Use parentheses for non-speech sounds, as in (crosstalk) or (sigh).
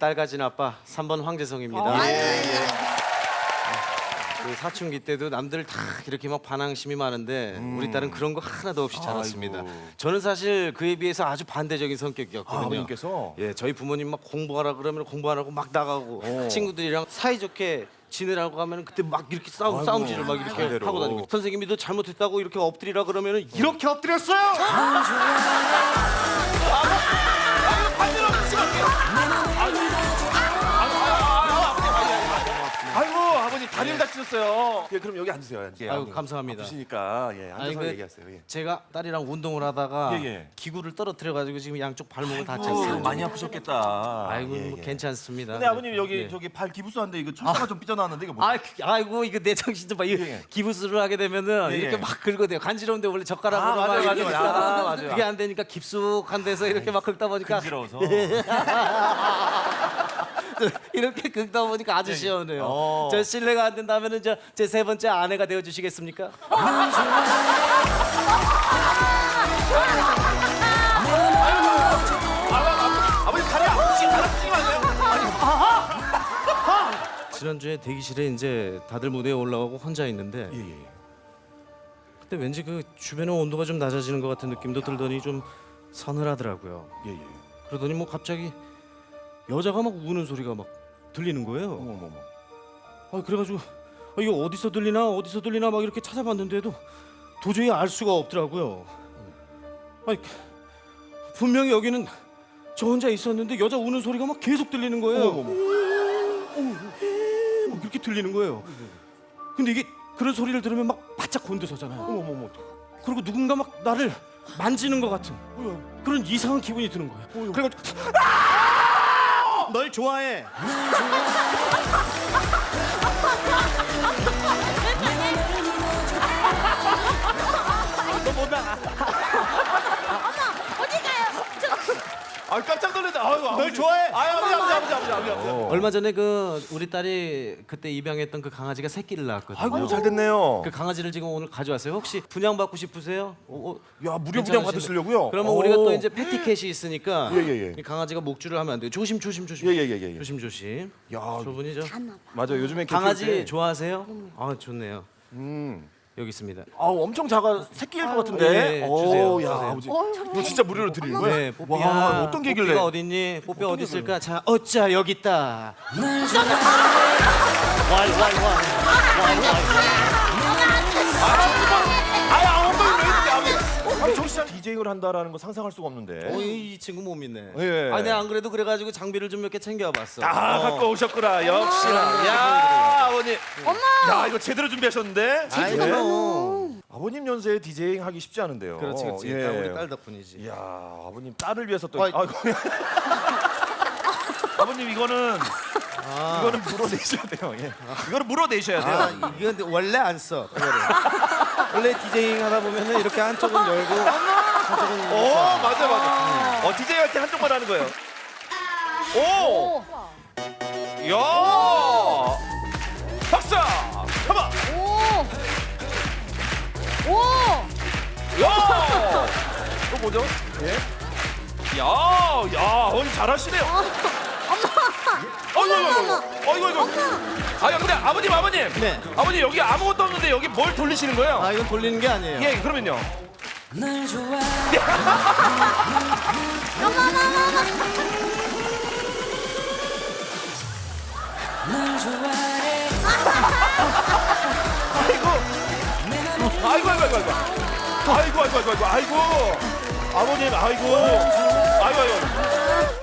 딸 가진 아빠 3번 황재성입니다. 아, 그 사춘기 때도 남들 다 이렇게 막 반항심이 많은데 우리 딸은 그런 거 하나도 없이 자랐습니다. 음. 아이고. 저는 사실 그에 비해서 아주 반대적인 아, 성격이었거든요. 아버님께서 예, 저희 부모님 막 공부하라 그러면 공부 안 하고 막 나가고 어. 친구들이랑 사이좋게 지내라고 하면 그때 막 이렇게 싸움 아이고, 싸움질을 막 이렇게 반대로. 하고 다니고 선생님이 너 잘못했다고 이렇게 엎드리라 그러면 이렇게 엎드렸어요. 아이고 다치셨어요. 예, 그럼 여기 앉으세요. 예, 아버님. 감사합니다. 아프시니까 예, 앉아서 아니, 그 얘기하세요. 예. 제가 딸이랑 운동을 하다가 예, 예. 기구를 떨어뜨려 가지고 지금 양쪽 발목을 다쳤어요. 많이 아프셨겠다. 아이고 예, 뭐 예. 괜찮습니다. 근데 아버님 여기 예. 저기 발 기부스한데 이거 철사가 좀 삐져나왔는데 이거 뭐? 아, 그- 아이고 이거 내 정신 좀 봐. 이거 예, 예. 기부스를 하게 되면은 예, 이렇게 예. 막 긁어대요. 간지러운데 원래 젓가락으로 아, 막 맞아요, 이렇게 아, 맞아요. 그게 안 되니까 깊숙한 데서 이렇게 막 긁다 보니까 간지러워서. (laughs) 이렇게 긁다 보니까 아주 시원해요. 어. 저 실례가 안 된다면은 저제 세 번째 아내가 되어 주시겠습니까? 다리? 지난주에 대기실에 이제 다들 무대에 올라가고 혼자 있는데 예, 예. 그때 왠지 그 주변의 온도가 좀 낮아지는 것 같은 느낌도 들더니 좀 서늘하더라고요. 예, 예. 그러더니 뭐 갑자기 여자가 막 우는 소리가 막 들리는 거예요. 어머 어머. 아 그래가지고 아, 이거 어디서 들리나 어디서 들리나 막 이렇게 찾아봤는데도 도저히 알 수가 없더라고요. 아니 분명히 여기는 저 혼자 있었는데 여자 우는 소리가 막 계속 들리는 거예요. 어머 어머. 막 이렇게 들리는 거예요. 근데 이게 그런 소리를 들으면 막 바짝 곤두서잖아요. 어머 어머 어머. 그리고 누군가 막 나를 만지는 것 같은 그런 이상한 기분이 드는 거예요. 그래가지고 널 좋아해. 아 깜짝 놀랐다. 아유, 널 좋아해. 아유 아버지 아버지 아버지 아버지 아버지. 아버지. 얼마 전에 그 우리 딸이 그때 입양했던 그 강아지가 새끼를 낳았거든요. 아이고 잘 됐네요. 그 강아지를 지금 오늘 가져왔어요. 혹시 분양 받고 싶으세요? 어, 어, 야 무료 분양 괜찮으신데? 받으시려고요? 그러면 오. 우리가 또 이제 패티캣이 있으니까 예, 예, 예. 이 강아지가 목줄을 하면 안 돼요. 조심 조심 조심. 예, 예, 예, 예, 예. 조심 조심. 야 저분이죠. 맞아 요즘에 개 강아지 키울 때- 좋아하세요? 아 좋네요. 음. 여기 있습니다. 아 엄청 작아 새끼일 것 예, 같은데. 예, 오, 주세요, 야 주세요. 아버지. 이거 진짜 무료로 드리는 거야? 네, 뽀삐야. 와 어떤 계길래? 뽀삐가 어딨니? 뽀삐 어디 있을까? 자, 어짜 여기 있다. 아야 디제잉을 한다라는 거 상상할 수가 없는데. 어, 이 친구 못 믿네. 예. 아니, 내가 안 그래도 그래가지고 장비를 좀 몇 개 챙겨와봤어. 아 어. 갖고 오셨구나 역시나. 야 아버님. 엄마. 야 이거 제대로 준비하셨는데. 아이, 네? 그럼. 아버님 연세에 디제잉 하기 쉽지 않은데요. 그렇지, 그렇지. 예. 딱 우리 딸 덕분이지. 이야 아버님 딸을 위해서 또. 아이. 아이고. (laughs) 아버님 이거는 아. 이거는 물어내셔야 돼요. 예. 이거는 물어내셔야 돼요. 아, 이거 근데 원래 안 써. 그거를. 원래 디제잉 하다 보면은 이렇게 한쪽은 열고 오 맞아 맞아. 어 디제잉 할때 한쪽만 하는 거예요. 오. 야. 박사. 가만. 오! 오! 야. 또 뭐죠? 예. 야, 야, 어머니 잘하시네요. 어이구, 어이구, 어이구, 어이구. 아, 근데 아버님, 아버님. 네. 아버님 여기 아무것도 없는데 여기 뭘 돌리시는 거예요? 아 이건 돌리는 게 아니에요. 예, 그러면요. 아이고, 아이고, 아이고, 아이고, 아이고, 아버님, 아이고, 아이고, 아이고.